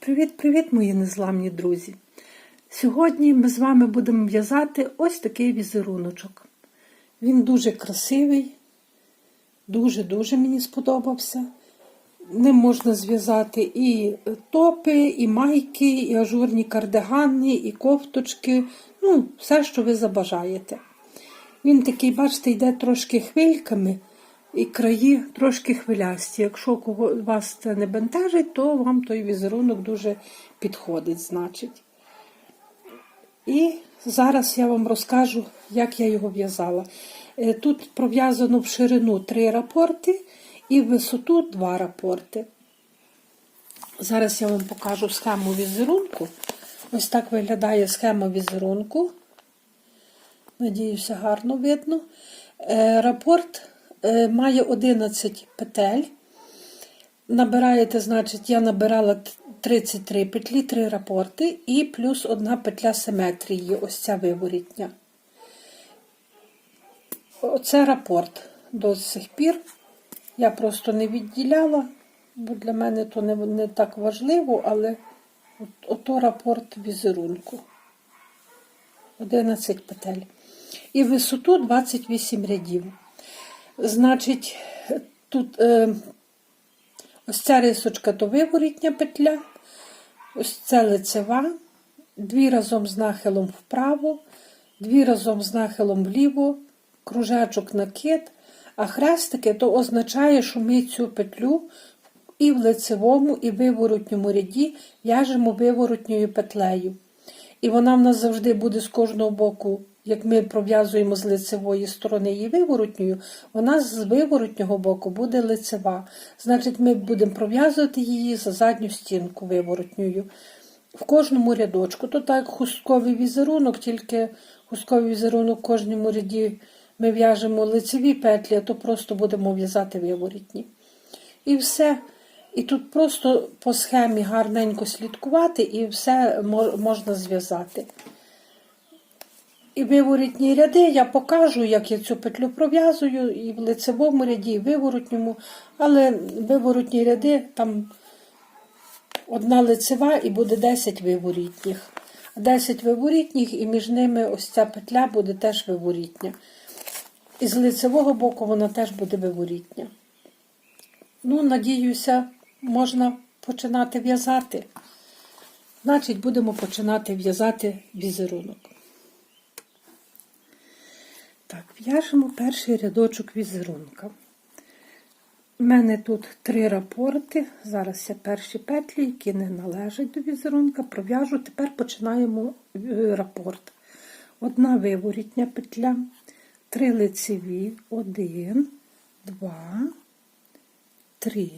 Привіт-привіт, мої незламні друзі! Сьогодні ми з вами будемо в'язати ось такий візеруночок. Він дуже красивий, дуже-дуже мені сподобався. Ним можна зв'язати і топи, і майки, і ажурні кардигани, і кофточки, ну, все, що ви забажаєте. Він такий, бачите, йде трошки хвильками, і краї трошки хвилясті. Якщо вас це не бентежить, то вам той візерунок дуже підходить, значить. І зараз я вам розкажу, як я його в'язала. Е, Тут пров'язано в ширину три рапорти і в висоту два рапорти. Зараз я вам покажу схему візерунку. Ось так виглядає схема візерунку. Надіюся, гарно видно. Е, Рапорт має 11 петель. Набираєте, значить, я набирала 33 петлі, 3 рапорти і плюс одна петля симетрії, ось ця виворітня. Оце рапорт до сих пір. Я просто не відділяла, бо для мене то не, не так важливо, але от, ото рапорт візерунку. 11 петель. І висоту 28 рядів. Значить, тут е, ось ця рисочка то виворітня петля, ось це лицева, дві разом з нахилом вправо, дві разом з нахилом вліво, кружечок накид, а хрестики то означає, що ми цю петлю і в лицевому, і в виворотньому ряді в'яжемо виворотньою петлею. І вона в нас завжди буде з кожного боку, як ми пров'язуємо з лицевої сторони її виворотньою, вона з виворотнього боку буде лицева. Значить, ми будемо пров'язувати її за задню стінку виворотньою. В кожному рядочку. То так хустковий візерунок, тільки хустковий візерунок в кожному ряді ми в'яжемо лицеві петлі, а то просто будемо в'язати виворітні. І все. І тут просто по схемі гарненько слідкувати і все можна зв'язати. І виворітні ряди я покажу, як я цю петлю пров'язую, і в лицевому ряді, і в виворотньому, але виворотні ряди там одна лицева і буде 10 виворітніх. 10 виворітніх, і між ними ось ця петля буде теж виворітня. І з лицевого боку вона теж буде виворітня. Ну, надіюся, можна починати в'язати. Значить, будемо починати в'язати візерунок. Так, в'яжемо перший рядочок візерунка. У мене тут три рапорти. Зараз я перші петлі, які не належать до візерунка, пров'яжу. Тепер починаємо е, рапорт. Одна виворітня петля, три лицеві, один, два, три,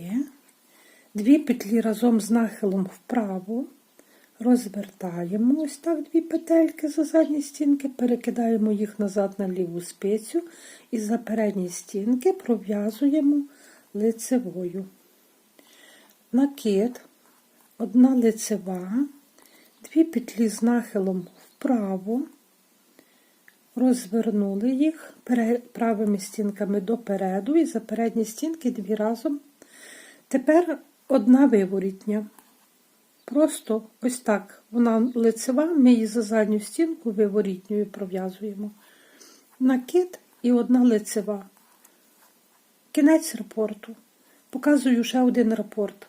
дві петлі разом з нахилом вправо. Розвертаємо ось так дві петельки за задні стінки, перекидаємо їх назад на ліву спицю і за передні стінки пров'язуємо лицевою. Накид, одна лицева, дві петлі з нахилом вправо, розвернули їх правими стінками допереду і за передні стінки дві разом. Тепер одна виворітня. Просто ось так. Вона лицева, ми її за задню стінку виворітньою пров'язуємо. Накид і одна лицева. Кінець рапорту. Показую ще один рапорт.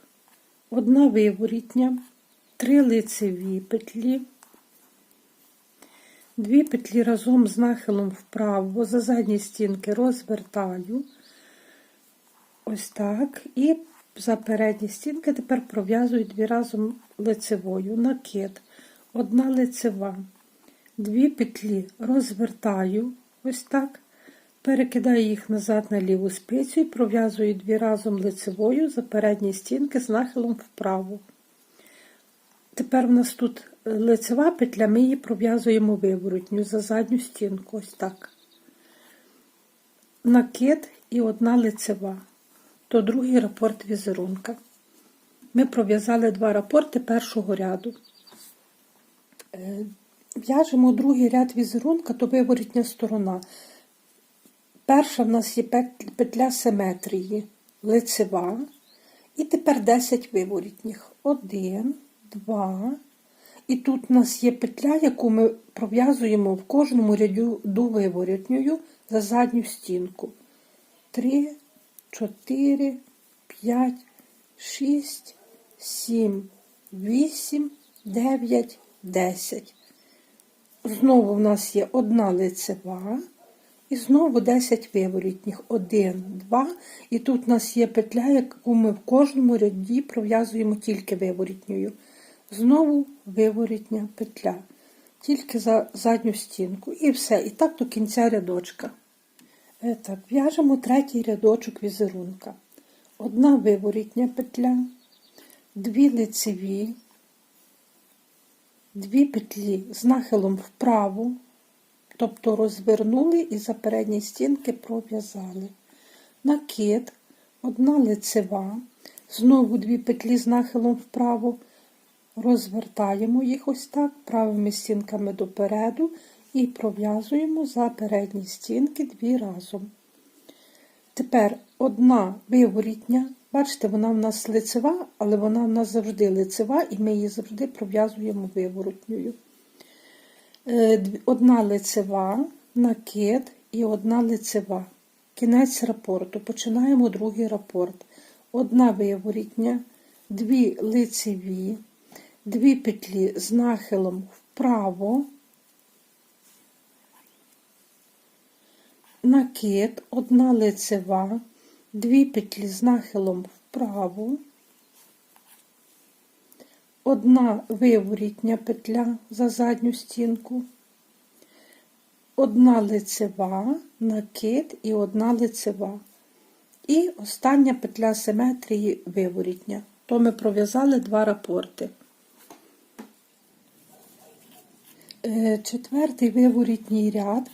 Одна виворітня, три лицеві петлі, дві петлі разом з нахилом вправо, за задні стінки розвертаю. Ось так. І за передні стінки тепер пров'язую дві разом лицевою накид, одна лицева, дві петлі розвертаю, ось так, перекидаю їх назад на ліву спицю і пров'язую дві разом лицевою за передні стінки з нахилом вправо. Тепер у нас тут лицева петля, ми її пров'язуємо виворотню за задню стінку, ось так. Накид і одна лицева то другий рапорт візерунка. Ми пров'язали два рапорти першого ряду. Е, в'яжемо другий ряд візерунка, то виворітня сторона. Перша в нас є петля симетрії, лицева. І тепер 10 виворітніх. 1, два. І тут у нас є петля, яку ми пров'язуємо в кожному ряду виворотньою за задню стінку. Три, чотири, п'ять, шість, сім, вісім, дев'ять, десять. Знову в нас є одна лицева. І знову 10 виворітніх. 1, 2. І тут у нас є петля, яку ми в кожному ряді пров'язуємо тільки виворітньою. Знову виворітня петля. Тільки за задню стінку. І все. І так до кінця рядочка. Так, в'яжемо третій рядочок візерунка. Одна виворітня петля, дві лицеві, дві петлі з нахилом вправо, тобто розвернули і за передні стінки пров'язали. Накид, одна лицева, знову дві петлі з нахилом вправо, розвертаємо їх ось так, правими стінками допереду і пров'язуємо за передні стінки дві разом. Тепер одна виворітня, бачите, вона в нас лицева, але вона в нас завжди лицева, і ми її завжди пров'язуємо виворотньою. Е, Одна лицева, накид і одна лицева. Кінець рапорту. Починаємо другий рапорт. Одна виворітня, дві лицеві, дві петлі з нахилом вправо, накид, одна лицева, дві петлі з нахилом вправо, одна виворітня петля за задню стінку, одна лицева, накид і одна лицева. І остання петля симетрії виворітня. То ми пров'язали два рапорти. Е, Четвертий виворітній ряд,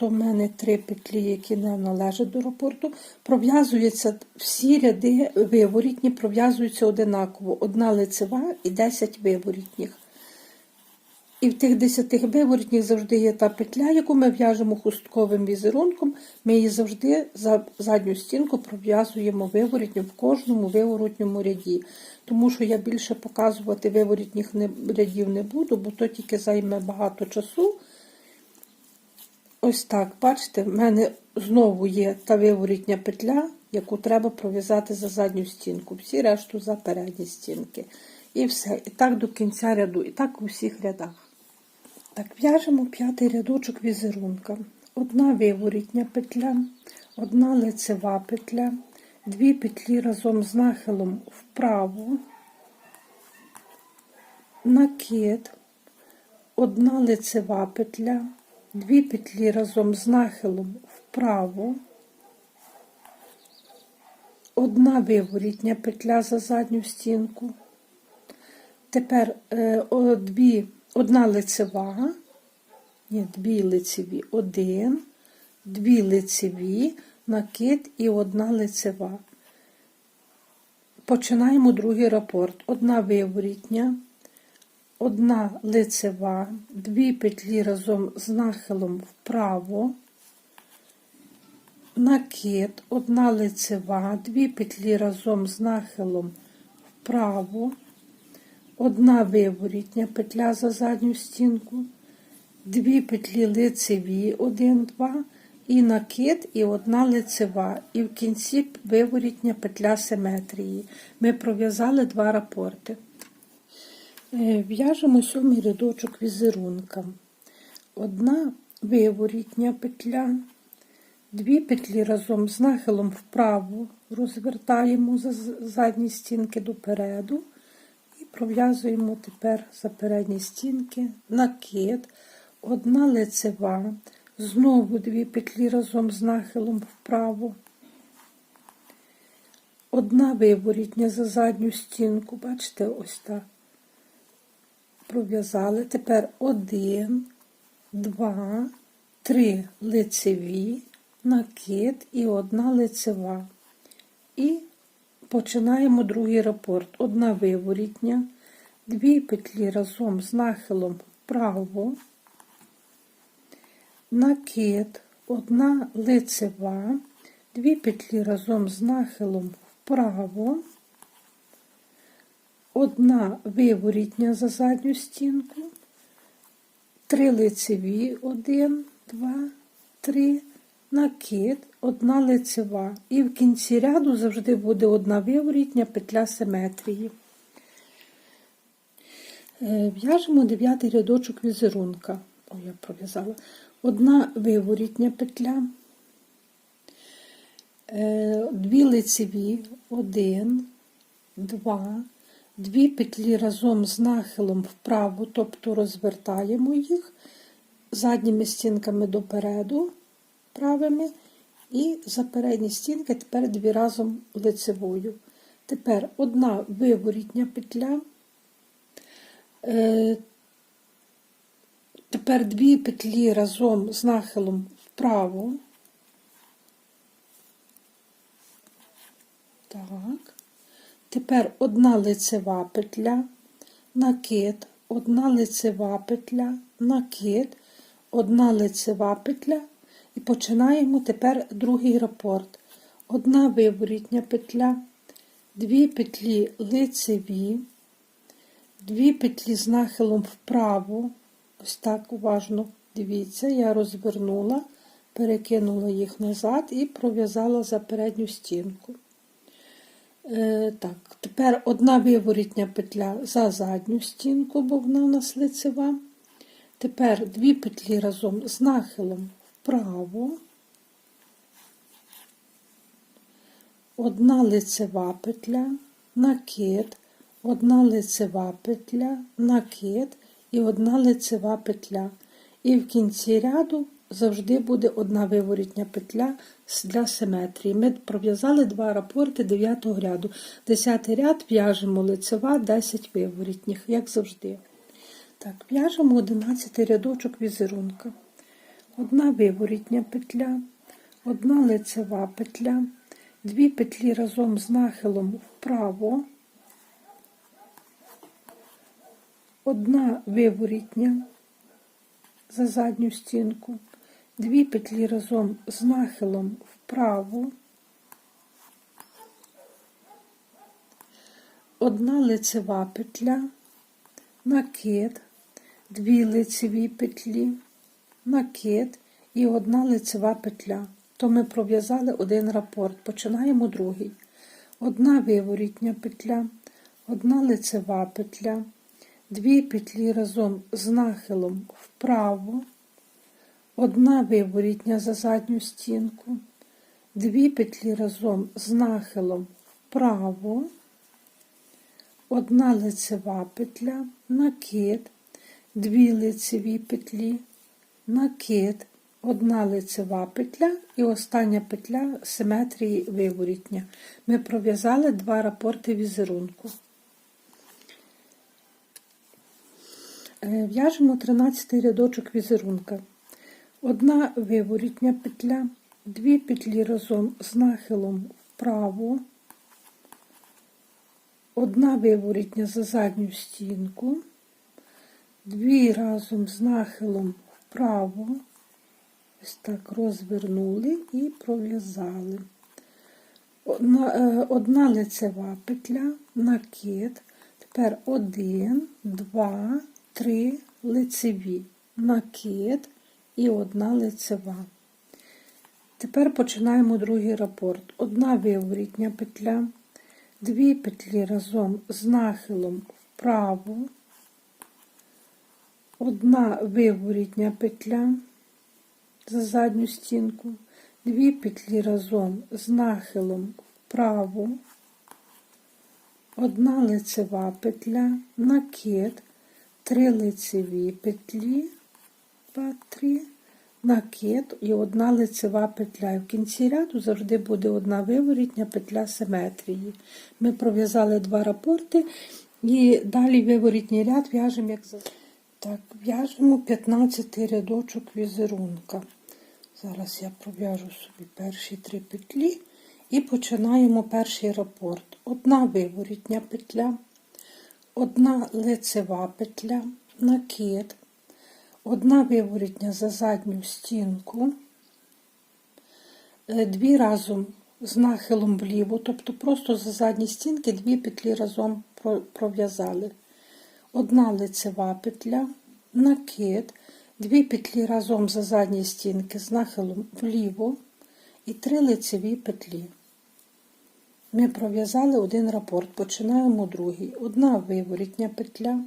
то в мене три петлі, які не належать до рапорту, пров'язуються всі ряди виворітні, пров'язуються одинаково. Одна лицева і 10 виворітніх. І в тих 10 виворітніх завжди є та петля, яку ми в'яжемо хустковим візерунком. Ми її завжди за задню стінку пров'язуємо виворітню в кожному виворотньому ряді. Тому що я більше показувати виворітніх рядів не буду, бо то тільки займе багато часу. Ось так, бачите, в мене знову є та виворітня петля, яку треба пров'язати за задню стінку. Всі решту за передні стінки. І все. І так до кінця ряду, і так у всіх рядах. Так, в'яжемо п'ятий рядочок візерунка. Одна виворітня петля, одна лицева петля, дві петлі разом з нахилом вправо, накид, одна лицева петля, дві петлі разом з нахилом вправо, одна виворітня петля за задню стінку. Тепер е, дві, одна лицева, ні, дві лицеві, один, дві лицеві, накид і одна лицева. Починаємо другий рапорт. Одна виворітня, одна лицева, дві петлі разом з нахилом вправо, накид, одна лицева, дві петлі разом з нахилом вправо, одна виворітня петля за задню стінку, дві петлі лицеві, один, два, і накид, і одна лицева, і в кінці виворітня петля симетрії. Ми пров'язали два рапорти. Е, В'яжемо сьомий рядочок візерунка. Одна виворітня петля, дві петлі разом з нахилом вправо розвертаємо за задні стінки допереду і пров'язуємо тепер за передні стінки накид, одна лицева, знову дві петлі разом з нахилом вправо. Одна виворітня за задню стінку, бачите, ось так пров'язали. Тепер один, два, три лицеві, накид і одна лицева. І починаємо другий рапорт. Одна виворітня, дві петлі разом з нахилом вправо, накид, одна лицева, дві петлі разом з нахилом вправо одна виворітня за задню стінку, три лицеві, один, два, три, накид, одна лицева. І в кінці ряду завжди буде одна виворітня петля симетрії. Е, В'яжемо дев'ятий рядочок візерунка. О, я пров'язала. Одна виворітня петля, е, дві лицеві, один, два, дві петлі разом з нахилом вправо, тобто розвертаємо їх задніми стінками допереду, правими, і за передні стінки тепер дві разом лицевою. Тепер одна виворітня петля. Е, Тепер дві петлі разом з нахилом вправо. Так. Тепер одна лицева петля, накид, одна лицева петля, накид, одна лицева петля. І починаємо тепер другий рапорт. Одна виворітня петля, дві петлі лицеві, дві петлі з нахилом вправо. Ось так уважно дивіться, я розвернула, перекинула їх назад і пров'язала за передню стінку. Е, так, Тепер одна виворітня петля за задню стінку, бо вона у нас лицева. Тепер дві петлі разом з нахилом вправо. Одна лицева петля, накид, одна лицева петля, накид і одна лицева петля. І в кінці ряду завжди буде одна виворітня петля для симетрії. Ми пров'язали два рапорти 9 ряду. 10 ряд в'яжемо лицева, 10 виворітніх, як завжди. Так, в'яжемо 11 рядочок візерунка. Одна виворітня петля, одна лицева петля, дві петлі разом з нахилом вправо. одна виворітня за задню стінку, дві петлі разом з нахилом вправо, одна лицева петля, накид, дві лицеві петлі, накид і одна лицева петля. То ми пров'язали один рапорт. Починаємо другий. Одна виворітня петля, одна лицева петля дві петлі разом з нахилом вправо, одна виворітня за задню стінку, дві петлі разом з нахилом вправо, одна лицева петля, накид, дві лицеві петлі, накид, одна лицева петля і остання петля симетрії виворітня. Ми пров'язали два рапорти візерунку. Е, В'яжемо 13 рядочок візерунка. Одна виворітня петля, дві петлі разом з нахилом вправо, одна виворітня за задню стінку, дві разом з нахилом вправо, ось так розвернули і пров'язали. Одна, е, одна лицева петля, накид, тепер один, два, три лицеві, накид і одна лицева. Тепер починаємо другий рапорт. Одна виворітня петля, дві петлі разом з нахилом вправо, одна виворітня петля за задню стінку, дві петлі разом з нахилом вправо, одна лицева петля, накид, три лицеві петлі, 2, 3, накид і одна лицева петля. І в кінці ряду завжди буде одна виворітня петля симетрії. Ми пров'язали два рапорти і далі виворітній ряд в'яжемо, як. Так, в'яжемо 15 рядочок візерунка. Зараз я пров'яжу собі перші три петлі і починаємо перший рапорт. Одна виворітня петля одна лицева петля, накид, одна виворітня за задню стінку, е, дві разом з нахилом вліво, тобто просто за задні стінки дві петлі разом пров'язали. Одна лицева петля, накид, дві петлі разом за задні стінки з нахилом вліво і три лицеві петлі. Ми пров'язали один рапорт, починаємо другий. Одна виворітня петля,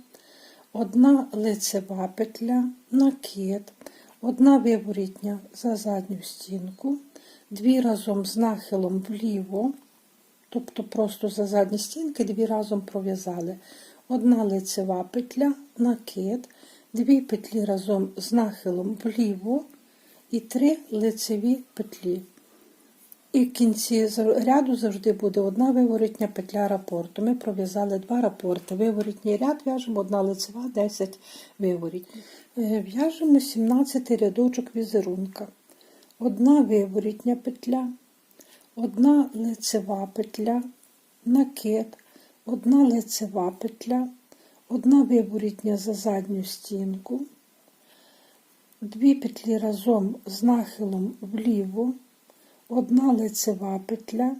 одна лицева петля, накид, одна виворітня за задню стінку, дві разом з нахилом вліво, тобто просто за задні стінки, дві разом пров'язали. Одна лицева петля, накид, дві петлі разом з нахилом вліво і три лицеві петлі. І в кінці ряду завжди буде одна виворітня петля рапорту. Ми пров'язали два рапорти. Виворітній ряд в'яжемо одна лицева, 10 виворітніх. Е, В'яжемо 17 рядочок візерунка. Одна виворітня петля, одна лицева петля, накид, одна лицева петля, одна виворітня за задню стінку, дві петлі разом з нахилом вліво, одна лицева петля,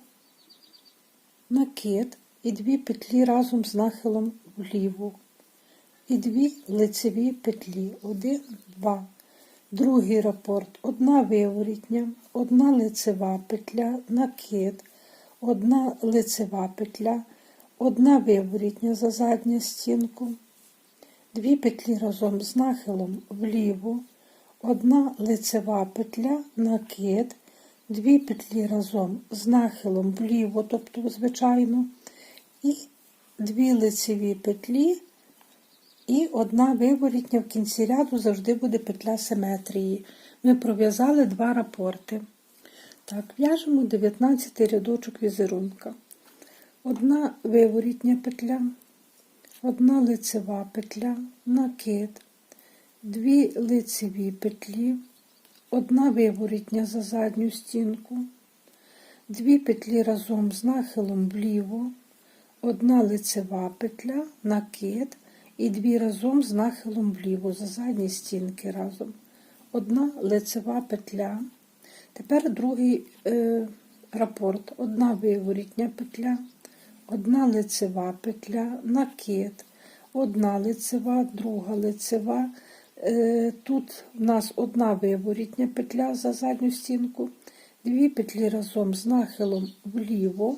накид і дві петлі разом з нахилом вліво. І дві лицеві петлі. Один, два. Другий рапорт. Одна виворітня, одна лицева петля, накид, одна лицева петля, одна виворітня за задню стінку, дві петлі разом з нахилом вліво, одна лицева петля, накид, дві петлі разом з нахилом вліво, тобто звичайно, і дві лицеві петлі, і одна виворітня в кінці ряду завжди буде петля симетрії. Ми пров'язали два рапорти. Так, в'яжемо 19 рядочок візерунка. Одна виворітня петля, одна лицева петля, накид, дві лицеві петлі, одна виворітня за задню стінку, дві петлі разом з нахилом вліво, одна лицева петля, накид і дві разом з нахилом вліво за задні стінки разом. Одна лицева петля. Тепер другий е, рапорт. Одна виворітня петля, одна лицева петля, накид, одна лицева, друга лицева. Е, тут у нас одна виворітня петля за задню стінку, дві петлі разом з нахилом вліво,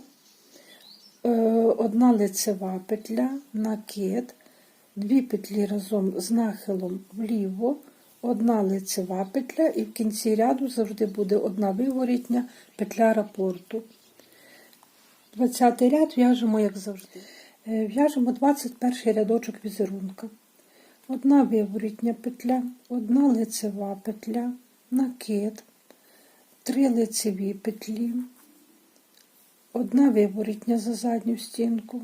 е, одна лицева петля, накид, дві петлі разом з нахилом вліво, одна лицева петля, і в кінці ряду завжди буде одна виворітня петля рапорту. 20 ряд в'яжемо, як завжди. Е, В'яжемо 21 рядочок візерунка. Одна виворітня петля, одна лицева петля, накид, три лицеві петлі, одна виворітня за задню стінку,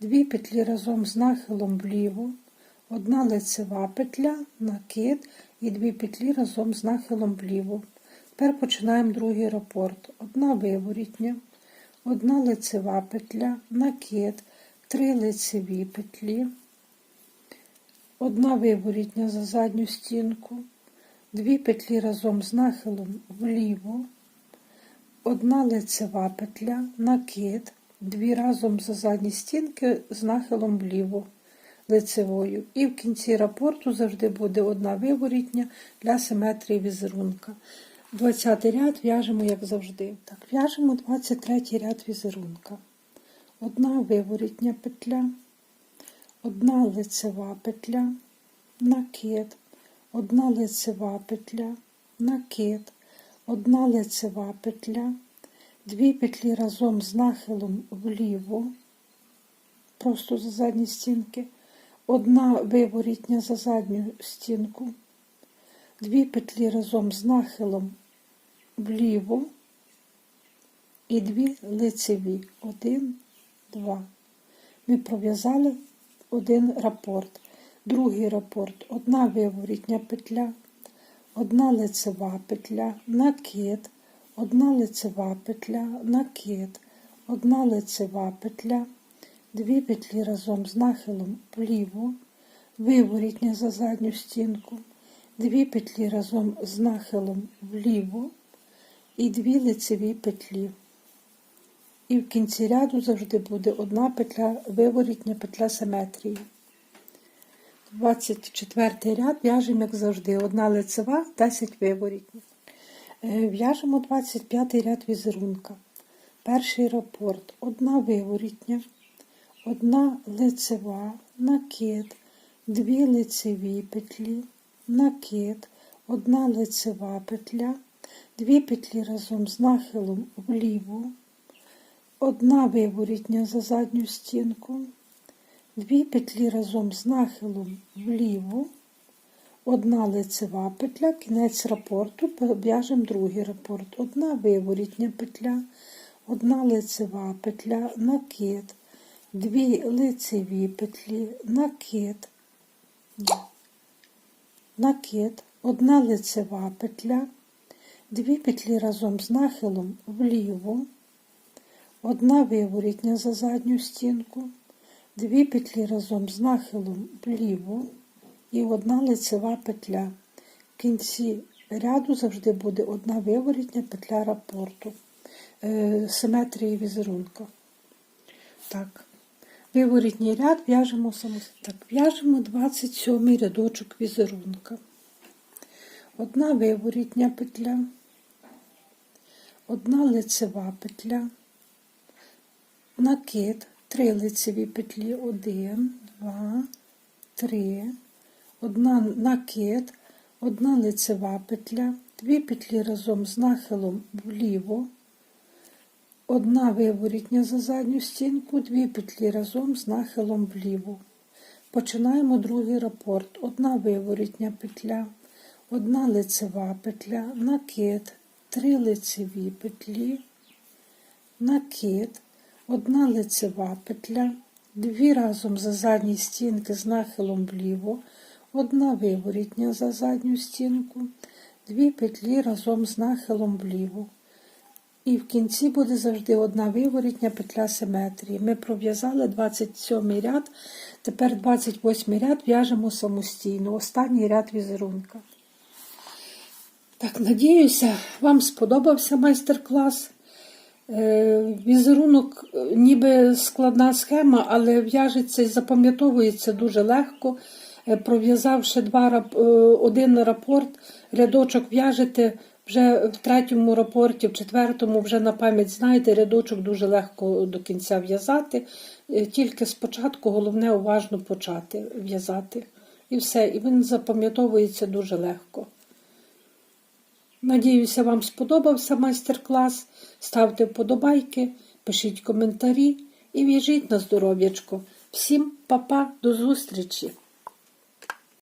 дві петлі разом з нахилом вліво, одна лицева петля, накид і дві петлі разом з нахилом вліво. Тепер починаємо другий рапорт. Одна виворітня, одна лицева петля, накид, три лицеві петлі, одна виворітня за задню стінку, дві петлі разом з нахилом вліво, одна лицева петля, накид, дві разом за задні стінки з нахилом вліво лицевою. І в кінці рапорту завжди буде одна виворітня для симетрії візерунка. 20 ряд в'яжемо, як завжди. Так, в'яжемо 23 ряд візерунка. Одна виворітня петля, одна лицева петля, накид, одна лицева петля, накид, одна лицева петля, дві петлі разом з нахилом вліво, просто за задні стінки, одна виворітня за задню стінку, дві петлі разом з нахилом вліво. І дві лицеві. Один, два. Ми пров'язали один рапорт. Другий рапорт. Одна виворітня петля, одна лицева петля, накид, одна лицева петля, накид, одна лицева петля, дві петлі разом з нахилом вліво, виворітня за задню стінку, дві петлі разом з нахилом вліво і дві лицеві петлі. І в кінці ряду завжди буде одна петля, виворітня петля симетрії. 24 ряд в'яжемо, як завжди, одна лицева, 10 виворітніх. Е, В'яжемо 25 ряд візерунка. Перший рапорт, одна виворітня, одна лицева, накид, дві лицеві петлі, накид, одна лицева петля, дві петлі разом з нахилом вліво, одна виворітня за задню стінку, дві петлі разом з нахилом вліво, одна лицева петля, кінець рапорту, в'яжемо другий рапорт, одна виворітня петля, одна лицева петля, накид, дві лицеві петлі, накид, накид, одна лицева петля, дві петлі разом з нахилом вліво, одна виворітня за задню стінку, дві петлі разом з нахилом вліво і одна лицева петля. В кінці ряду завжди буде одна виворітня петля рапорту, е, симетрії візерунка. Так, виворітній ряд в'яжемо. Так, в'яжемо 27 рядочок візерунка. Одна виворітня петля, одна лицева петля, накид, три лицеві петлі, один, два, три, одна накид, одна лицева петля, дві петлі разом з нахилом вліво, одна виворітня за задню стінку, дві петлі разом з нахилом вліво. Починаємо другий рапорт. Одна виворітня петля, одна лицева петля, накид, три лицеві петлі, накид, одна лицева петля, дві разом за задні стінки з нахилом вліво, одна виворітня за задню стінку, дві петлі разом з нахилом вліво. І в кінці буде завжди одна виворітня петля симетрії. Ми пров'язали 27 ряд, тепер 28 ряд в'яжемо самостійно. Останній ряд візерунка. Так, надіюся, вам сподобався майстер-клас. Е, Візерунок е, ніби складна схема, але в'яжеться і запам'ятовується дуже легко. Е, Пров'язавши два, один рапорт, рядочок в'яжете вже в третьому рапорті, в четвертому вже на пам'ять знаєте, рядочок дуже легко до кінця в'язати. Тільки спочатку головне уважно почати в'язати. І все, і він запам'ятовується дуже легко. Надіюся, вам сподобався майстер-клас. Ставте вподобайки, пишіть коментарі і в'яжіть на здоров'ячко. Всім па-па, до зустрічі!